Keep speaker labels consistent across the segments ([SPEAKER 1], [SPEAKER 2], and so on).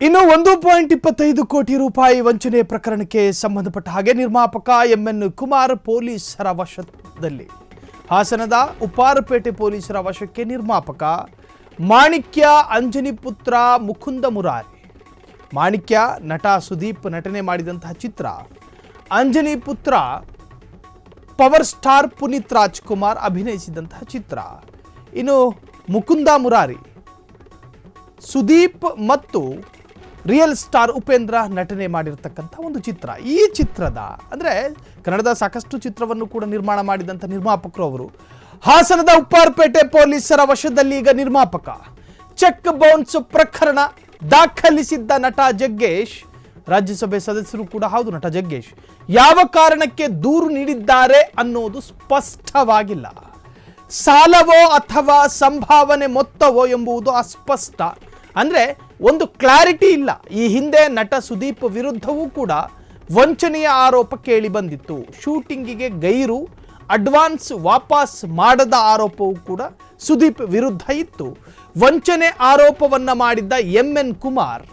[SPEAKER 1] ಇನ್ನು ಒಂದು ಪಾಯಿಂಟ್ ಇಪ್ಪತ್ತೈದು ಕೋಟಿ ರೂಪಾಯಿ ವಂಚನೆ ಪ್ರಕರಣಕ್ಕೆ ಸಂಬಂಧಪಟ್ಟ ಹಾಗೆ ನಿರ್ಮಾಪಕ ಎಂಎನ್ ಕುಮಾರ್ ಪೊಲೀಸರ ವಶದಲ್ಲಿ. ಹಾಸನದ ಉಪ್ಪಾರಪೇಟೆ ಪೊಲೀಸರ ವಶಕ್ಕೆ ನಿರ್ಮಾಪಕ ಮಾಣಿಕ್ಯ ಅಂಜನಿ ಪುತ್ರ ಮುಕುಂದ ಮುರಾರಿ. ಮಾಣಿಕ್ಯ ನಟ ಸುದೀಪ್ ನಟನೆ ಮಾಡಿದಂತಹ ಚಿತ್ರ. ಅಂಜನಿ ಪುತ್ರ ಪವರ್ ಸ್ಟಾರ್ ಪುನೀತ್ ರಾಜ್ಕುಮಾರ್ ಅಭಿನಯಿಸಿದಂತಹ ಚಿತ್ರ. ಇನ್ನು ಮುಕುಂದ ಮುರಾರಿ, ಸುದೀಪ್ ಮತ್ತು ರಿಯಲ್ ಸ್ಟಾರ್ ಉಪೇಂದ್ರ ನಟನೆ ಮಾಡಿರ್ತಕ್ಕಂಥ ಒಂದು ಚಿತ್ರ. ಈ ಚಿತ್ರದ, ಅಂದರೆ ಕನ್ನಡದ ಸಾಕಷ್ಟು ಚಿತ್ರವನ್ನು ಕೂಡ ನಿರ್ಮಾಣ ಮಾಡಿದಂಥ ನಿರ್ಮಾಪಕರು ಅವರು. ಹಾಸನದ ಉಪ್ಪಾರ್ಪೇಟೆ ಪೊಲೀಸರ ವಶದಲ್ಲಿ ಈಗ ನಿರ್ಮಾಪಕ. ಚೆಕ್ ಬೌನ್ಸ್ ಪ್ರಕರಣ ದಾಖಲಿಸಿದ್ದ ನಟ ಜಗ್ಗೇಶ್, ರಾಜ್ಯಸಭೆ ಸದಸ್ಯರು ಕೂಡ ಹೌದು ನಟ ಜಗ್ಗೇಶ್, ಯಾವ ಕಾರಣಕ್ಕೆ ದೂರು ನೀಡಿದ್ದಾರೆ ಅನ್ನೋದು ಸ್ಪಷ್ಟವಾಗಿಲ್ಲ. ಸಾಲವೋ ಅಥವಾ ಸಂಭಾವನೆ ಮೊತ್ತವೋ ಎಂಬುದು ಅಸ್ಪಷ್ಟ. ಅಂದರೆ ಒಂದು ಕ್ಲಾರಿಟಿ ಇಲ್ಲ. ಈ ಹಿಂದೆ ನಟ ಸುದೀಪ್ ವಿರುದ್ಧವೂ ಕೂಡ ವಂಚನೆಯ ಆರೋಪ ಕೇಳಿ ಬಂದಿತ್ತು. ಶೂಟಿಂಗಿಗೆ ಗೈರು ಅಡ್ವಾನ್ಸ್ ವಾಪಸ್ ಮಾಡದ ಆರೋಪವೂ ಕೂಡ ಸುದೀಪ್ ವಿರುದ್ಧ ಇತ್ತು. ವಂಚನೆ ಆರೋಪವನ್ನು ಮಾಡಿದ್ದ M N Kumar,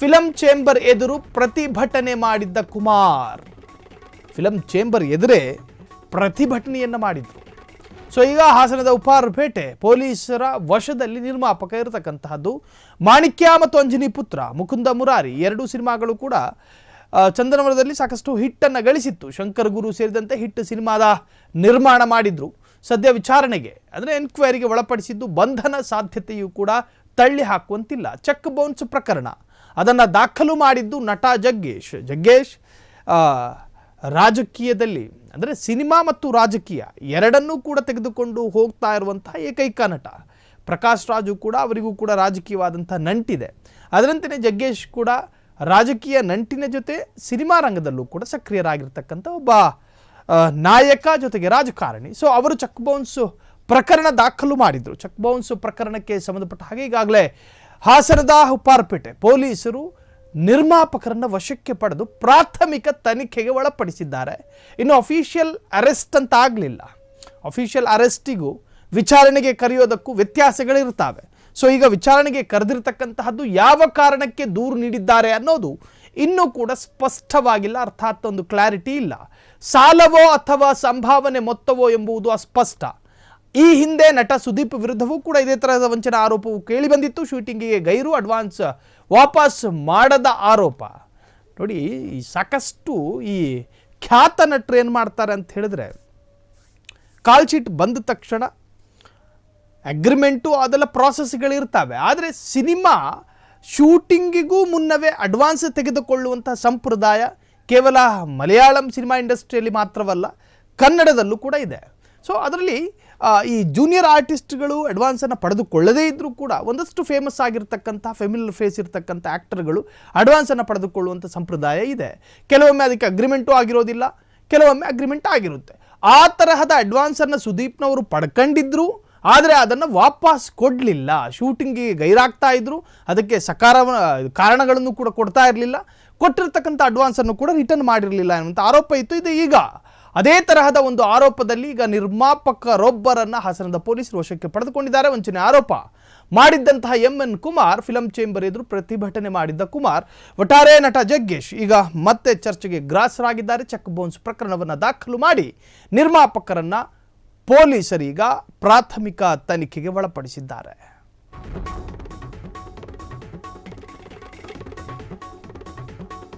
[SPEAKER 1] film chamber ಎದುರು ಪ್ರತಿಭಟನೆ ಮಾಡಿದ್ದ ಕುಮಾರ್. ಫಿಲಂ ಚೇಂಬರ್ ಎದುರೇ ಪ್ರತಿಭಟನೆಯನ್ನು ಮಾಡಿದ್ರು. ಸೊ ಈಗ ಹಾಸನದ ಉಪಾರಪೇಟೆ ಪೊಲೀಸರ ವಶದಲ್ಲಿ ನಿರ್ಮಾಪಕ ಇರತಕ್ಕಂತಹದ್ದು. ಮಾಣಿಕ್ಯ ಮತ್ತು ಅಂಜನಿ ಪುತ್ರ ಮುಕುಂದ ಮುರಾರಿ ಎರಡೂ ಸಿನಿಮಾಗಳು ಕೂಡ ಚಂದನವರದಲ್ಲಿ ಸಾಕಷ್ಟು ಹಿಟ್ಟನ್ನು ಗಳಿಸಿತ್ತು. ಶಂಕರ್ ಗುರು ಸೇರಿದಂತೆ ಹಿಟ್ ಸಿನಿಮಾದ ನಿರ್ಮಾಣ ಮಾಡಿದ್ರು. ಸದ್ಯ ವಿಚಾರಣೆಗೆ, ಅಂದರೆ ಎನ್ಕ್ವೈರಿಗೆ ಒಳಪಡಿಸಿದ್ದು ಬಂಧನ ಸಾಧ್ಯತೆಯೂ ಕೂಡ ತಳ್ಳಿ ಹಾಕುವಂತಿಲ್ಲ. ಚೆಕ್ ಬೌನ್ಸ್ ಪ್ರಕರಣ. ಅದನ್ನು ದಾಖಲು ಮಾಡಿದ್ದು ನಟ ಜಗ್ಗೇಶ್. ಜಗ್ಗೇಶ್ ರಾಜಕೀಯದಲ್ಲಿ, ಅಂದರೆ ಸಿನಿಮಾ ಮತ್ತು ರಾಜಕೀಯ ಎರಡನ್ನೂ ಕೂಡ ತೆಗೆದುಕೊಂಡು ಹೋಗ್ತಾ ಇರುವಂತಹ ಏಕೈಕ ನಟ. ಪ್ರಕಾಶ್ ರಾಜು ಕೂಡ ಅವರಿಗೂ ಕೂಡ ರಾಜಕೀಯವಾದಂಥ ನಂಟಿದೆ. ಅದರಂತೆಯೇ ಜಗ್ಗೇಶ್ ಕೂಡ ರಾಜಕೀಯ ನಂಟಿನ ಜೊತೆ ಸಿನಿಮಾ ರಂಗದಲ್ಲೂ ಕೂಡ ಸಕ್ರಿಯರಾಗಿರ್ತಕ್ಕಂಥ ಒಬ್ಬ ನಾಯಕ ಜೊತೆಗೆ ರಾಜಕಾರಣಿ. ಸೊ ಅವರು ಚೆಕ್ ಬೌನ್ಸ್ ಪ್ರಕರಣ ದಾಖಲು ಮಾಡಿದರು. ಚೆಕ್ ಬೌನ್ಸ್ ಪ್ರಕರಣಕ್ಕೆ ಸಂಬಂಧಪಟ್ಟ ಹಾಗೆ ಈಗಾಗಲೇ ಹಾಸನದ ಹುಪ್ಪಾರ್ಪೇಟೆ ಪೊಲೀಸರು ನಿರ್ಮಾಪಕರನ್ನ ವಶಕ್ಕೆ ಪಡೆದು ಪ್ರಾಥಮಿಕ ತನಿಖೆಗೆ ಒಳಪಡಿಸಿದ್ದಾರೆ. ಇನ್ನು ಅಫಿಷಿಯಲ್ ಅರೆಸ್ಟ್ ಅಂತ ಆಗಲಿಲ್ಲ ಅಫಿಷಿಯಲ್ ಅರೆಸ್ಟಿಗೂ ವಿಚಾರಣೆಗೆ ಕರೆಯೋದಕ್ಕೂ ವ್ಯತ್ಯಾಸಗಳಿರ್ತವೆ. ಸೊ ಈಗ ವಿಚಾರಣೆಗೆ ಕರೆದಿರ್ತಕ್ಕಂತಹದ್ದು ಯಾವ ಕಾರಣಕ್ಕೆ ದೂರು ನೀಡಿದ್ದಾರೆ ಅನ್ನೋದು ಇನ್ನೂ ಕೂಡ ಸ್ಪಷ್ಟವಾಗಿಲ್ಲ, ಅರ್ಥಾತ್ ಒಂದು ಕ್ಲಾರಿಟಿ ಇಲ್ಲ. ಸಾಲವೋ ಅಥವಾ ಸಂಭಾವನೆ ಮೊತ್ತವೋ ಎಂಬುದು ಅಸ್ಪಷ್ಟ. ಈ ಹಿಂದೆ ನಟ ಸುದೀಪ್ ವಿರುದ್ಧವೂ ಕೂಡ ಇದೇ ತರಹದ ವಂಚನೆ ಆರೋಪವು ಕೇಳಿ ಬಂದಿತ್ತು. ಶೂಟಿಂಗಿಗೆ ಗೈರು ಅಡ್ವಾನ್ಸ್ ವಾಪಸ್ ಮಾಡದ ಆರೋಪ. ನೋಡಿ ಸಾಕಷ್ಟು ಈ ಖ್ಯಾತ ನಟರು ಏನು ಮಾಡ್ತಾರೆ ಅಂತ ಹೇಳಿದ್ರೆ, ಕಾಲ್ ಶೀಟ್ ಬಂದ ತಕ್ಷಣ ಅಗ್ರಿಮೆಂಟು ಅದೆಲ್ಲ ಪ್ರಾಸೆಸ್ಗಳಿರ್ತವೆ ಆದರೆ ಸಿನಿಮಾ ಶೂಟಿಂಗಿಗೂ ಮುನ್ನವೇ ಅಡ್ವಾನ್ಸ್ ತೆಗೆದುಕೊಳ್ಳುವಂಥ ಸಂಪ್ರದಾಯ ಕೇವಲ ಮಲಯಾಳಂ ಸಿನಿಮಾ ಇಂಡಸ್ಟ್ರಿಯಲ್ಲಿ ಮಾತ್ರವಲ್ಲ ಕನ್ನಡದಲ್ಲೂ ಕೂಡ ಇದೆ. ಸೊ ಅದರಲ್ಲಿ ಈ ಜೂನಿಯರ್ ಆರ್ಟಿಸ್ಟ್ಗಳು ಅಡ್ವಾನ್ಸನ್ನು ಪಡೆದುಕೊಳ್ಳದೇ ಇದ್ದರೂ ಕೂಡ ಒಂದಷ್ಟು ಫೇಮಸ್ ಆಗಿರ್ತಕ್ಕಂಥ ಫೆಮಿಲರ್ ಫೇಸ್ ಇರತಕ್ಕಂಥ ಆ್ಯಕ್ಟರ್ಗಳು ಅಡ್ವಾನ್ಸನ್ನು ಪಡೆದುಕೊಳ್ಳುವಂಥ ಸಂಪ್ರದಾಯ ಇದೆ. ಕೆಲವೊಮ್ಮೆ ಅದಕ್ಕೆ ಅಗ್ರಿಮೆಂಟು ಆಗಿರೋದಿಲ್ಲ, ಕೆಲವೊಮ್ಮೆ ಅಗ್ರಿಮೆಂಟ್ ಆಗಿರುತ್ತೆ. ಆ ತರಹದ ಅಡ್ವಾನ್ಸನ್ನು ಸುದೀಪ್ನವರು ಪಡ್ಕೊಂಡಿದ್ರು, ಆದರೆ ಅದನ್ನು ವಾಪಸ್ ಕೊಡಲಿಲ್ಲ. ಶೂಟಿಂಗಿಗೆ ಗೈರಾಗ್ತಾ ಇದ್ದರು ಅದಕ್ಕೆ ಸಕಾರ ಕಾರಣಗಳನ್ನು ಕೂಡ ಕೊಡ್ತಾ ಇರಲಿಲ್ಲ. ಕೊಟ್ಟಿರ್ತಕ್ಕಂಥ ಅಡ್ವಾನ್ಸನ್ನು ಕೂಡ ರಿಟರ್ನ್ ಮಾಡಿರಲಿಲ್ಲ ಅನ್ನುವಂಥ ಆರೋಪ ಇತ್ತು. ಇದು ಈಗ ಅದೇ ತರಹದ ಒಂದು ಆರೋಪದಲ್ಲಿ ಈಗ ನಿರ್ಮಾಪಕರೊಬ್ಬರನ್ನ ಹಾಸನದ ಪೊಲೀಸರು ವಶಕ್ಕೆ ಪಡೆದುಕೊಂಡಿದ್ದಾರೆ. ವಂಚನೆ ಆರೋಪ ಮಾಡಿದ್ದಂತಹ M N Kumar, film chamber ಎದುರು ಪ್ರತಿಭಟನೆ ಮಾಡಿದ್ದ ಕುಮಾರ್, ಒಟ್ಟಾರೆ ನಟ ಜಗ್ಗೇಶ್ ಈಗ ಮತ್ತೆ ಚರ್ಚೆಗೆ ಗ್ರಾಸರಾಗಿದ್ದಾರೆ. ಚೆಕ್ ಬೌನ್ಸ್ ಪ್ರಕರಣವನ್ನು ದಾಖಲು ಮಾಡಿ ನಿರ್ಮಾಪಕರನ್ನ ಪೊಲೀಸರೀಗ ಪ್ರಾಥಮಿಕ ತನಿಖೆಗೆ ಒಳಪಡಿಸಿದ್ದಾರೆ.